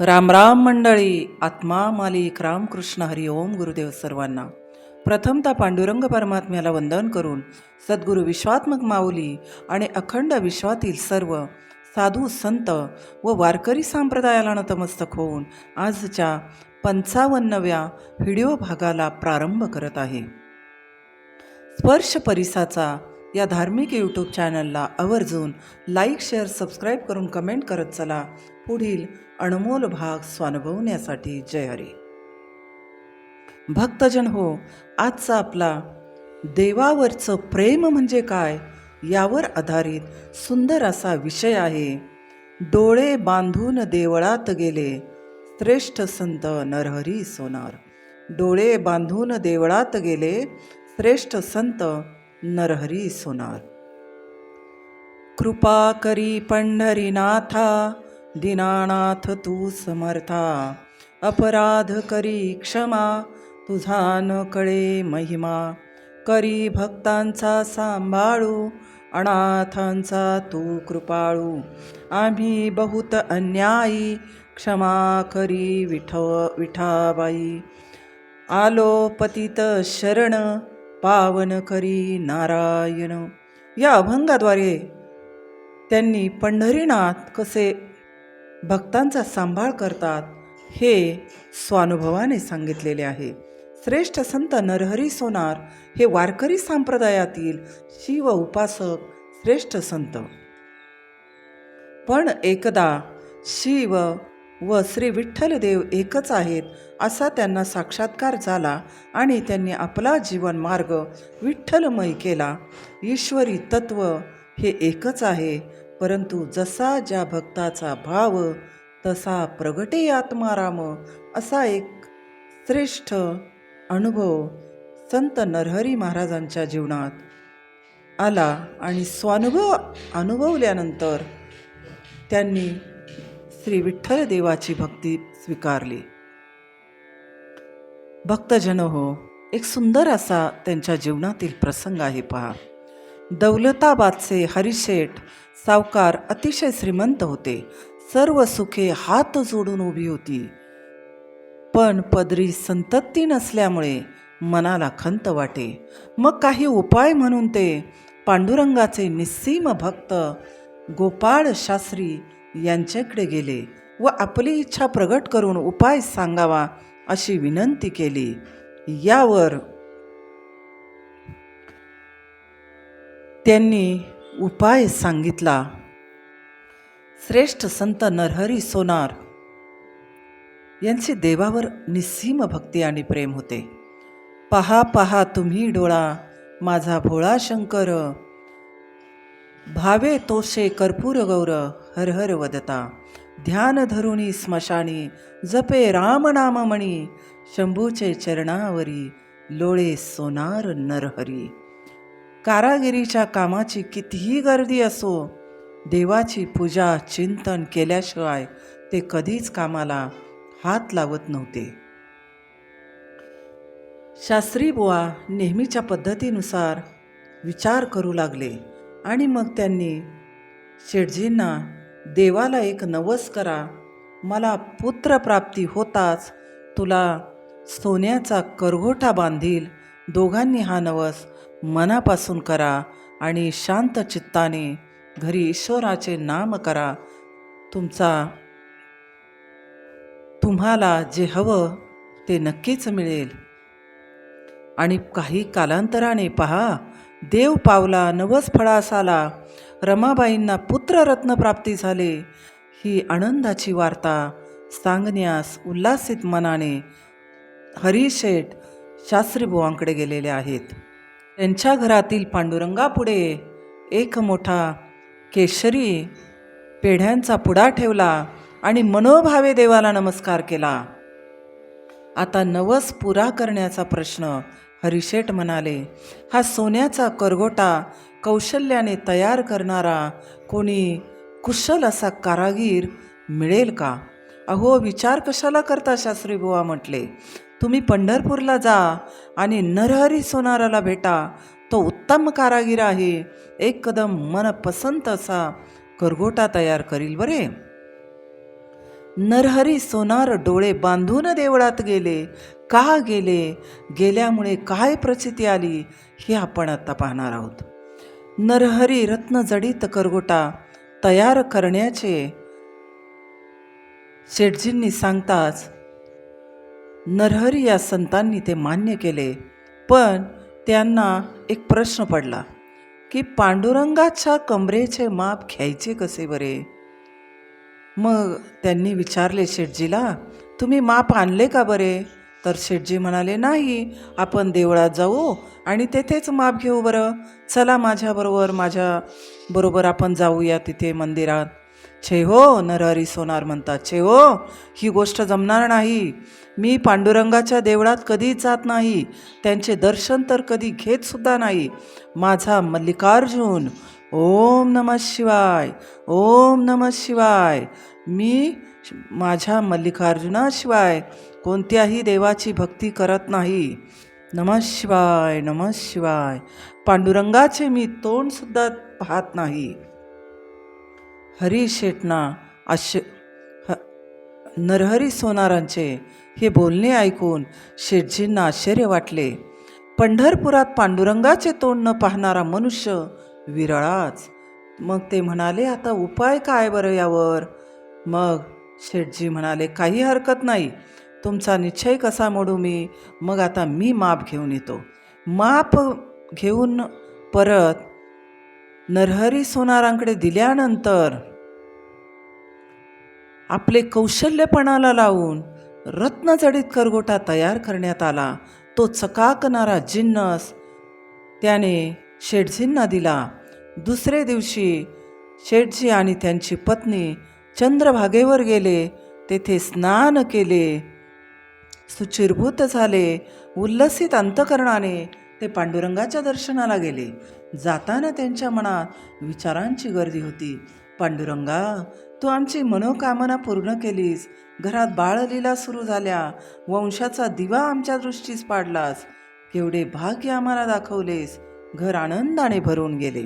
राम राम मंडळी आत्मा मालिक रामकृष्ण हरी ओम गुरुदेव सर्वांना. प्रथमतः पांडुरंग परमात्म्याला वंदन करून सद्गुरू विश्वात्मक माऊली आणि अखंड विश्वातील सर्व साधू संत व वारकरी संप्रदायाला नतमस्तक होऊन आजच्या पंचावन्नव्या व्हिडिओ भागाला प्रारंभ करत आहे. स्पर्श परिसाचा या धार्मिक यूट्यूब चॅनलला आवर्जून लाईक शेअर सबस्क्राईब करून कमेंट करत चला. पुढील अनमोल भाग स्वानुभवण्यासाठी जय हरी भक्तजन हो आजचा आपला देवावरचं प्रेम म्हणजे काय यावर आधारित सुंदर असा विषय आहे. डोळे बांधून देवळात गेले श्रेष्ठ संत नरहरी सोनार. डोळे बांधून देवळात गेले श्रेष्ठ संत नरहरी सोनार. कृपा करी पंढरीनाथा दीनानाथ तू समर्था. अपराध करी क्षमा तुझा न कळे महिमा. करी भक्तांचा सांभाळू अनाथांचा तू कृपाळू. आम्ही बहुत अन्यायी क्षमा करी विठ विठाबाई. आलो पतित शरण पावन करी नारायण. या अभंगाद्वारे त्यांनी पंढरीनाथ कसे भक्तांचा सांभाळ करतात हे स्वानुभवाने सांगितलेले आहे. श्रेष्ठ संत नरहरी सोनार हे वारकरी संप्रदायातील शिव उपासक श्रेष्ठ संत. पण एकदा शिव व श्री विठ्ठलदेव एकच आहेत असा त्यांना साक्षात्कार झाला आणि त्यांनी आपला जीवन मार्ग विठ्ठलमय केला. ईश्वरी तत्व हे एकच आहे. परंतु जसा ज्या भक्ताचा भाव तसा प्रगटे आत्माराम असा एक श्रेष्ठ अनुभव संत नरहरी महाराजांच्या जीवनात आला आणि स्वानुभव अनुभवल्यानंतर त्यांनी श्री विठ्ठल देवाची भक्ती स्वीकारली. भक्तजन हो एक सुंदर असा त्यांच्या जीवनातील प्रसंग आहे पहा. दौलताबादचे हरिशेठ सावकार अतिशय श्रीमंत होते. सर्व सुखे हात जोडून उभी होती. पण पदरी संतती नसल्यामुळे मनाला खंत वाटे. मग काही उपाय म्हणून ते पांडुरंगाचे निस्सीम भक्त गोपाळ शास्त्री यांच्याकडे गेले व आपली इच्छा प्रगट करून उपाय सांगावा अशी विनंती केली. यावर त्यांनी उपाय सांगितला. श्रेष्ठ संत नरहरी सोनार यांचे देवावर निस्सीम भक्ती आणि प्रेम होते. पहा पहा तुम्ही डोळा माझा भोळा शंकर. भावे तोषे कर्पूर गौर हर हर वदता. ध्यान धरुणी स्मशानी जपे राम नाम मणी. शंभूचे चरणावरी लोळे सोनार नरहरी. कारागिरीच्या कामाची कितीही गर्दी असो देवाची पूजा चिंतन केल्याशिवाय ते कधीच कामाला हात लावत नव्हते. शास्त्री बुवा नेहमीच्या पद्धतीनुसार विचार करू लागले आणि मग त्यांनी शेठजींना देवाला एक नवस करा मला पुत्रप्राप्ती होताच तुला सोन्याचा करघोटा बांधील दोघांनी हा नवस मनापासून करा आणि शांत चित्ताने घरी ईश्वराचे नाम करा. तुमचा तुम्हाला जे हवं ते नक्कीच मिळेल. आणि काही कालांतराने पहा देव पावला नवस फळास आला रमाबाईंना पुत्ररत्न प्राप्ती झाले. ही आनंदाची वार्ता सांगण्यास उल्हासित मनाने हरिशेठ शास्त्रीबुवांकडे गेलेले आहेत. त्यांच्या घरातील पांडुरंगापुढे एक मोठा केशरी पेढ्यांचा पुडा ठेवला आणि मनोभावे देवाला नमस्कार केला. आता नवस पुरा करण्याचा प्रश्न हरिशेठ म्हणाले हा सोन्याचा करगोटा कौशल्याने तयार करणारा कोणी कुशल असा कारागीर मिळेल का? अहो विचार कशाला करता शास्त्री बुवा? म्हटले. तुम्ही पंढरपूरला जा आणि नरहरी सोनाराला भेटा. तो उत्तम कारागीर आहे. एक कदम मनपसंत असा करगोटा तयार करील बरे. नरहरी सोनार डोळे बांधून देवळात गेले. का गेले? गेल्यामुळे काय प्रचिती आली? हे आपण आता पाहणार आहोत. नरहरी रत्नजडित करगोटा तयार करण्याचे शेटजींनी सांगताच नरहरी या संतांनी ते मान्य केले. पण त्यांना एक प्रश्न पडला की पांडुरंगाच्या कमरेचे माप घ्यायचे कसे बरे? मग त्यांनी विचारले शेटजीला तुम्ही माप आणले का बरे? तर शेटजी म्हणाले नाही आपण देवळात जाऊ आणि तेथेच माप घेऊ बरं. चला माझ्याबरोबर माझ्या बरोबर आपण जाऊया तिथे मंदिरात. छे हो नरहरी सोनार म्हणतात छे हो ही गोष्ट जमणार नाही. मी पांडुरंगाच्या देवळात कधीच जात नाही. त्यांचे दर्शन तर कधी घेत सुद्धा नाही. माझा मल्लिकार्जुन ओम नम शिवाय ओम नम शिवाय. मी माझ्या मल्लिकार्जुनाशिवाय कोणत्याही देवाची भक्ती करत नाही. नम शिवाय नम शिवाय. पांडुरंगाचे मी तोंडसुद्धा पाहत नाही. हरी शेटणा आश ह नरहरी सोनारांचे हे बोलणे ऐकून शेटजींना आश्चर्य वाटले. पंढरपुरात पांडुरंगाचे तोंड न पाहणारा मनुष्य विरळाच. मग ते म्हणाले आता उपाय काय बरं यावर? मग शेठजी म्हणाले काही हरकत नाही. तुमचा निश्चय कसा मोडू मी? मग आता मी माप घेऊन येतो. माप घेऊन परत नरहरी सोनारांकडे दिल्यानंतर आपले कौशल्यपणाला लावून रत्नजडित करगोटा तयार करण्यात आला. तो चकाकणारा जिन्नस त्याने शेठजींना दिला. दुसरे दिवशी शेठजी आणि त्यांची पत्नी चंद्रभागेवर गेले. तेथे स्नान केले. सुचिरभूत झाले. उल्लसित अंतकरणाने ते पांडुरंगाच्या दर्शनाला गेले. जाताना त्यांच्या मनात विचारांची गर्दी होती. पांडुरंगा तू आमची मनोकामना पूर्ण केलीस. घरात बाळलीला सुरू झाल्या. वंशाचा दिवा आमच्या दृष्टीस पाडलास. केवढे भाग्य आम्हाला दाखवलेस. घर आनंदाने भरून गेले.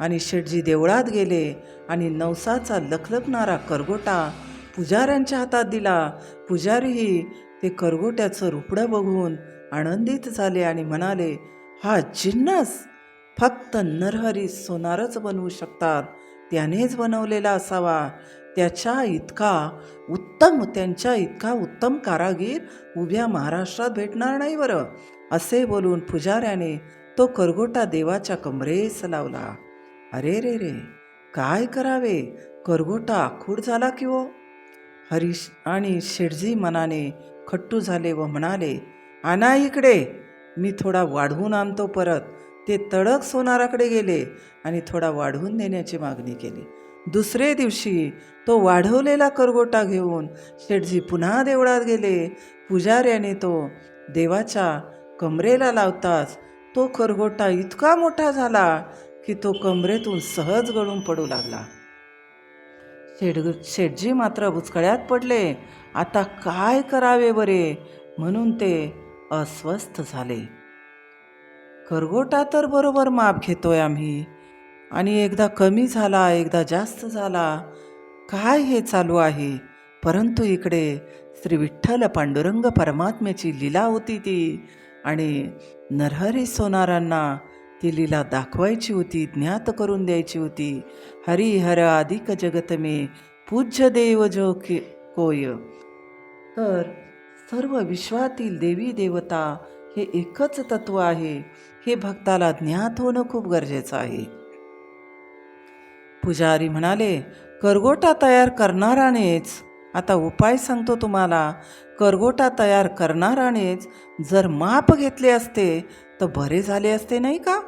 आणि शेटजी देवळात गेले आणि नवसाचा लखलखणारा करगोटा पुजाऱ्यांच्या हातात दिला. पुजारीही ते करगोट्याचं रुपडं बघून आनंदित झाले आणि म्हणाले हा जिन्नस! फक्त नरहरी सोनारच बनवू शकतात. त्यानेच बनवलेला असावा. त्याच्या इतका उत्तम त्यांच्या इतका उत्तम कारागीर उभ्या महाराष्ट्रात भेटणार नाही बरं असे बोलून पुजाऱ्याने तो करगोटा देवाच्या कमरेस लावला. अरे रे रे काय करावे? करगोटा आखूड झाला की हो हरीश आणि शेठजी मनाने खट्टू झाले व म्हणाले आणा इकडे मी थोडा वाढवून आणतो परत. ते तडक सोनाराकडे गेले आणि थोडा वाढवून देण्याची मागणी केली. दुसरे दिवशी तो वाढवलेला करगोटा घेऊन शेठजी पुन्हा देवळात गेले. पुजाऱ्याने तो देवाच्या कमरेला लावताच तो करगोटा इतका मोठा झाला की तो कमरेतून सहज गळून पडू लागला. शेठ शेठजी मात्र बुचकळ्यात पडले. आता काय करावे बरे? म्हणून ते अस्वस्थ झाले. करगोटा तर बरोबर माप घेतोय आम्ही. आणि एकदा कमी झाला एकदा जास्त झाला काय हे चालू आहे? परंतु इकडे श्री विठ्ठल पांडुरंग परमात्म्याची लीला होती ती आणि नरहरी सोनारांना ती लीला दाखवायची होती ज्ञात करून द्यायची होती. हरिहर अधिक जगत मे पूज्य देव जो के कोय. तर सर्व विश्वातील देवी देवता हे एकच तत्व आहे. हे भक्ताला ज्ञात होणं खूप गरजेचं आहे. पुजारी म्हणाले करगोटा तयार करणारानेच आता उपाय सांगतो तुम्हाला करगोटा तयार करणारानेच जर माप घेतले असते तर बरे झाले असते नाही का?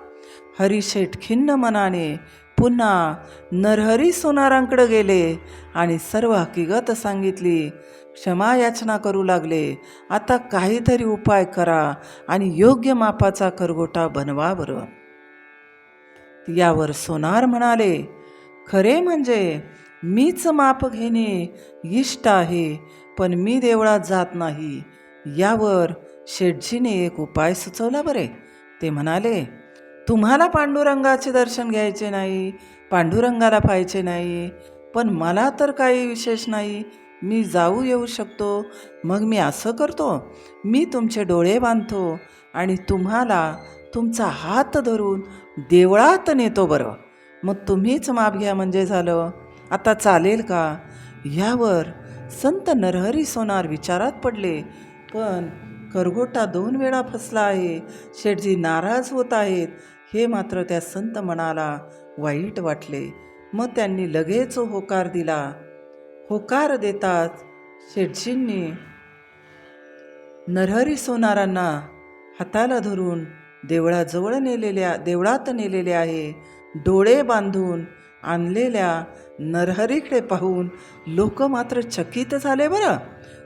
हरिशेठ खिन्न मनाने पुन्हा नरहरी सोनारांकडे गेले आणि सर्व हकीकत सांगितली क्षमा याचना करू लागले. आता काहीतरी उपाय करा आणि योग्य मापाचा करगोटा बनवा बरं. यावर सोनार म्हणाले खरे म्हणजे मीच माप घेणे इष्ट आहे पण मी देवळात जात नाही. यावर शेठजीने एक उपाय सुचवला बरे. ते म्हणाले तुम्हाला पांडुरंगाचे दर्शन घ्यायचे नाही पांडुरंगाला पाहायचे नाही पण मला तर काही विशेष नाही. मी जाऊ येऊ शकतो. मग मी असं करतो. मी तुमचे डोळे बांधतो आणि तुम्हाला तुमचा हात धरून देवळात नेतो बरं. मग तुम्हीच माप घ्या म्हणजे झालं. आता चालेल का? यावर संत नरहरी सोनार विचारात पडले. पण करगोटा दोन वेळा फसला आहे. शेठजी नाराज होत आहेत. हे मात्र त्या संत मनाला वाईट वाटले. मग त्यांनी लगेच होकार दिला. होकार देतात शेठजींनी. नरहरी सोनारांना हाताला धरून देवळाजवळ नेलेल्या देवळात नेलेले आहे डोळे बांधून आणलेल्या नरहरीकडे पाहून लोक मात्र चकित झाले बरं.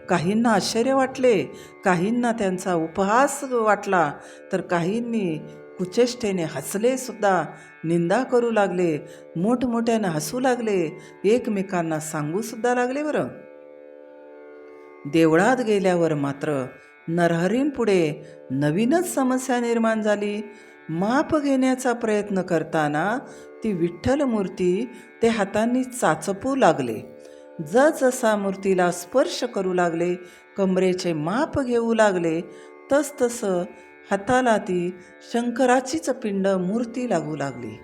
काहींना आश्चर्य वाटले काहींना त्यांचा उपहास वाटला तर काहींनी कुचेष्टेने हसले सुद्धा. निंदा करू लागले. मोठमोठ्यानं हसू लागले. एकमेकांना सांगू सुद्धा लागले बरं. देवळात गेल्यावर मात्र नरहरींपुढे नवीनच समस्या निर्माण झाली. माप घेण्याचा प्रयत्न करताना ती विठ्ठल मूर्ती ते हातांनी चाचपू लागले. जसजसा मूर्तीला स्पर्श करू लागले कमरेचे माप घेऊ लागले तसतसं हाताला ती शंकराचीच पिंड मूर्ती लागू लागली.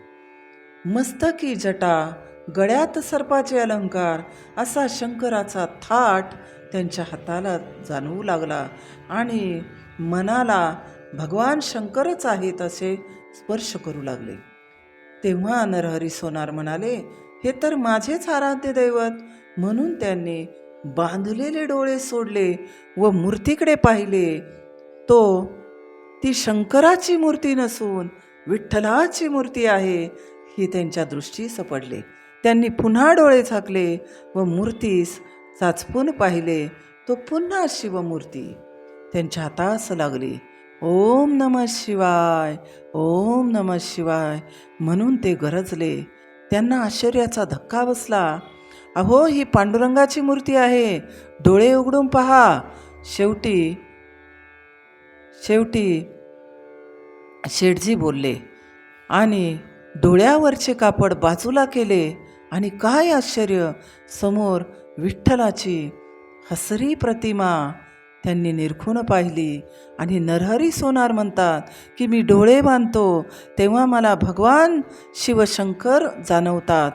मस्तकी जटा गळ्यात सर्पाचे अलंकार असा शंकराचा थाट त्यांच्या हाताला जाणवू लागला आणि मनाला भगवान शंकरच आहेत असे स्पर्श करू लागले. तेव्हा नरहरी सोनार म्हणाले हे तर माझेच आराध्य दैवत. म्हणून त्यांनी बांधलेले डोळे सोडले व मूर्तीकडे पाहिले. तो ती शंकराची मूर्ती नसून विठ्ठलाची मूर्ती आहे ही त्यांच्या दृष्टी सपडले त्यांनी पुन्हा डोळे झाकले व मूर्तीस चाचपून पाहिले तो पुन्हा शिवमूर्ती. त्यांच्या हातास लागली ओम नम शिवाय ओम नम शिवाय म्हणून ते गरजले. त्यांना आश्चर्याचा धक्का बसला अहो ही पांडुरंगाची मूर्ती आहे डोळे उघडून पहा. शेवटी शेवटी शेठजी बोलले आणि डोळ्यावरचे कापड बाजूला केले आणि काय आश्चर्य समोर विठ्ठलाची हसरी प्रतिमा. त्यांनी निरखून पाहिली आणि नरहरी सोनार म्हणतात की मी डोळे बांधतो तेव्हा मला भगवान शिवशंकर जाणवतात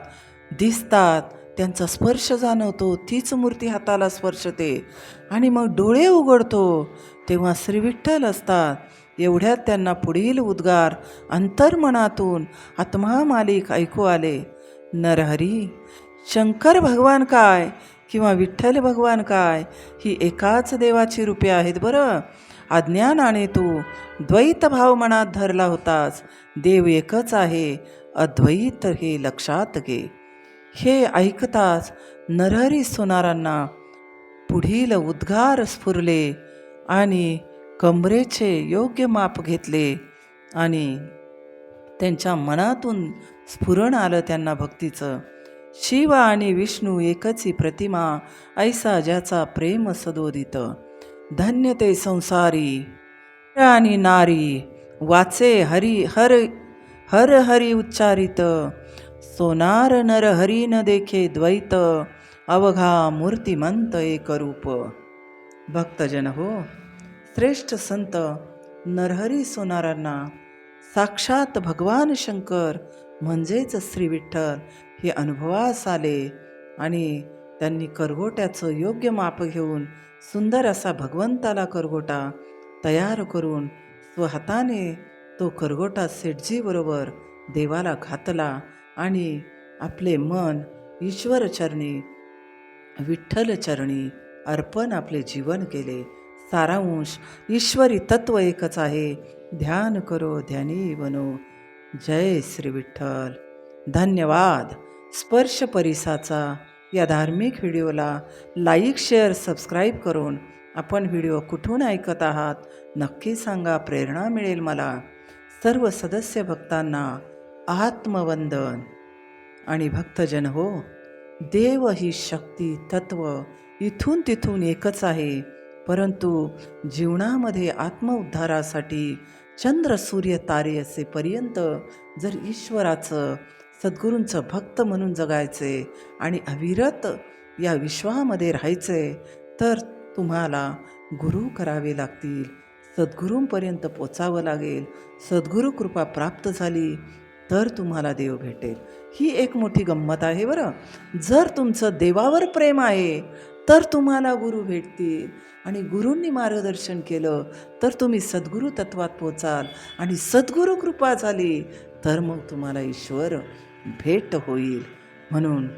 दिसतात त्यांचा स्पर्श जाणवतो तीच मूर्ती हाताला स्पर्शते. आणि मग डोळे उघडतो तेव्हा श्री विठ्ठल असतात. एवढ्यात त्यांना पुढील उद्गार अंतर्मनातून आत्मा मालिक ऐकू आले. नरहरी शंकर भगवान काय किंवा विठ्ठल भगवान काय ही एकाच देवाची रूपे आहेत बरं. अज्ञानाने तू द्वैत भाव मनात धरला होतास. देव एकच आहे अद्वैत हे लक्षात घे. हे ऐकताच नरहरी सोनारांना पुढील उद्गार स्फुरले आणि कमरेचे योग्य माप घेतले आणि त्यांच्या मनातून स्फुरण आलं त्यांना भक्तीचं. शिव आणि विष्णू एकची प्रतिमा ऐसा ज्याचा प्रेम सदोदित. धन्य ते संसारी आणि नारी वाचे हरी हर हर हरी उच्चारित. सोनार नरहरी न देखे द्वैत अवघा मूर्तिमंत एक रूप. भक्तजन हो श्रेष्ठ संत नरहरी सोनारांना साक्षात भगवान शंकर म्हणजेच श्री विठ्ठल हे अनुभवास आले आणि त्यांनी करगोट्याचं योग्य माप घेऊन सुंदर असा भगवंताला करगोटा तयार करून स्वहाताने तो करगोटा सेठजीबरोबर देवाला घातला आणि आपले मन ईश्वरचरणी विठ्ठलचरणी अर्पण आपले जीवन केले. सारांश ईश्वरी तत्व एकच आहे. ध्यान करो ध्यानी बनो जय श्री विठ्ठल. धन्यवाद. स्पर्श परिसाचा या धार्मिक व्हिडिओला लाईक शेअर सबस्क्राईब करून आपण व्हिडिओ कुठून ऐकत आहात नक्की सांगा. प्रेरणा मिळेल मला. सर्व सदस्य भक्तांना आत्मवंदन. आणि भक्तजन हो देव ही शक्ती तत्व इथून तिथून एकच आहे. परंतु जीवनामध्ये आत्मउद्धारासाठी चंद्र सूर्य तारे असेपर्यंत जर ईश्वराचं सद्गुरूंचं भक्त म्हणून जगायचे आणि अविरत या विश्वामध्ये राहायचे तर तुम्हाला गुरु करावे लागतील. सद्गुरूंपर्यंत पोचावं लागेल. सद्गुरू कृपा प्राप्त झाली तर तुम्हाला देव भेटेल. ही एक मोठी गंमत आहे बरं. जर तुमचं देवावर प्रेम आहे तर तुम्हाला गुरु भेटतील. आणि गुरूंनी मार्गदर्शन केलं तर तुम्ही सद्गुरू तत्वात पोचाल. आणि सद्गुरू कृपा झाली तर मग तुम्हाला ईश्वर भेट होईल. म्हणून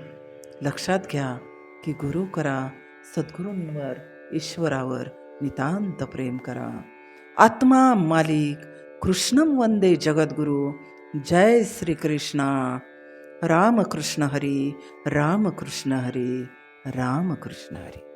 लक्षात घ्या की गुरु करा सद्गुरूंवर ईश्वरावर नितांत प्रेम करा. आत्मा मालिक कृष्णम वंदे जगद्गुरु. जय श्री कृष्णा रामकृष्ण हरी रामकृष्ण हरी रामकृष्ण हरी।